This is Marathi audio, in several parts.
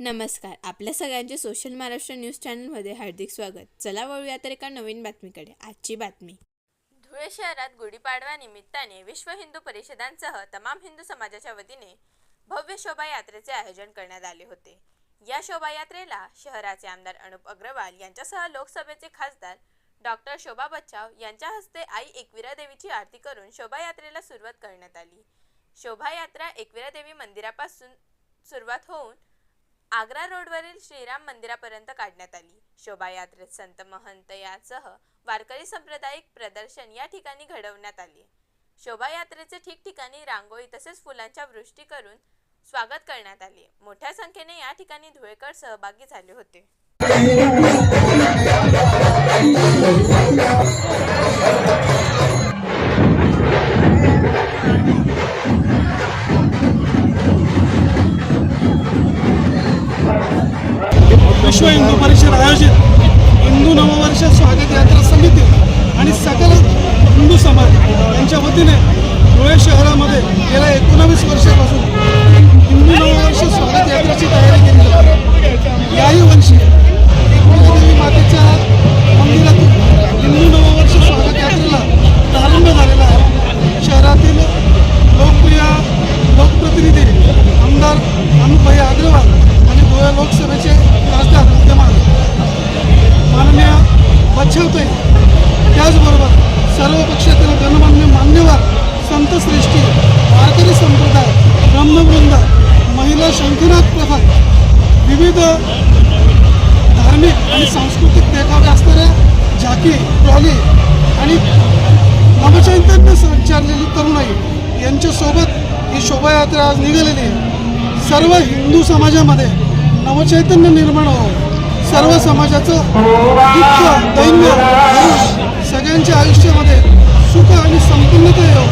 नमस्कार. आपल्या सगळ्यांचे सोशल महाराष्ट्र न्यूज चॅनलमध्ये हार्दिक स्वागत. चला वळूया तर एका नवीन बातमीकडे. आजची बातमी. धुळे शहरात गुढीपाडवा निमित्ताने विश्व हिंदू परिषदांसह तमाम हिंदू समाजाच्या वतीने भव्य शोभायात्रेचे आयोजन करण्यात आले होते. या शोभायात्रेला शहराचे आमदार अनुप अग्रवाल यांच्यासह लोकसभेचे खासदार डॉक्टर शोभा बच्चाव यांच्या हस्ते आई एकविरा देवीची आरती करून शोभायात्रेला सुरुवात करण्यात आली. शोभायात्रा एकविरा देवी मंदिरापासून सुरुवात होऊन आग्रा रोडवरील श्रीराम मंदिरापर्यंत काढण्यात आली. शोभायात्रेत संत महंत यासह वारकरी सांप्रदायिक प्रदर्शन या ठिकाणी घडवण्यात आले. शोभायात्रेचे ठिकठिकाणी रांगोळी तसेच फुलांच्या वृष्टी करून स्वागत करण्यात आले. मोठ्या संख्येने या ठिकाणी धुळेकर सहभागी झाले होते. विश्व हिंदू परिषद आयोजित हिंदू नववर्ष स्वागत यात्रा समिती आणि सकल हिंदू समाज यांच्या वतीने धुळे शहरामध्ये गेल्या एकोणावीस वर्षापासून हिंदू नववर्ष स्वागत यात्रेची तयारी केली जाते. याही वर्षी एकविरादेवी मातेच्या मंदिरातून हिंदू नववर्ष स्वागत यात्रेला प्रारंभ झालेला आहे. शहरातील लोकप्रिय लोकप्रतिनिधी आमदार अनुभाई अग्रवाल आणि धुळे लोकसभेचे दर्शवतोय त्याचबरोबर सर्व पक्षातील गणमान्य मान्यवर संतश्रेष्ठी वारकरी संप्रदाय ब्रह्मवृंद महिला शंखनाथ प्रधान विविध धार्मिक आणि सांस्कृतिक देखावे असणाऱ्या झाकी ट्रॉली आणि नवचैतन्य संचारलेली तरुणाई यांच्यासोबत ही शोभायात्रा आज निघालेली आहे. सर्व हिंदू समाजामध्ये नवचैतन्य निर्माण व्हावं. सर्व समाजाचं सगळ्यांच्या आयुष्यामध्ये सुख आणि संपन्नता येऊ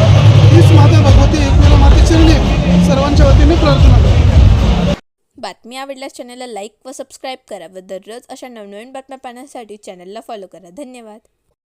हीच माता भगवती एकमेला माते मातेचरणी सर्वांच्या वतीने प्रार्थना करतो. बातमी आवडल्यास चॅनलला लाईक व सबस्क्राईब करा व दररोज अशा नवनवीन बातम्या पाहण्यासाठी चॅनलला फॉलो करा. धन्यवाद.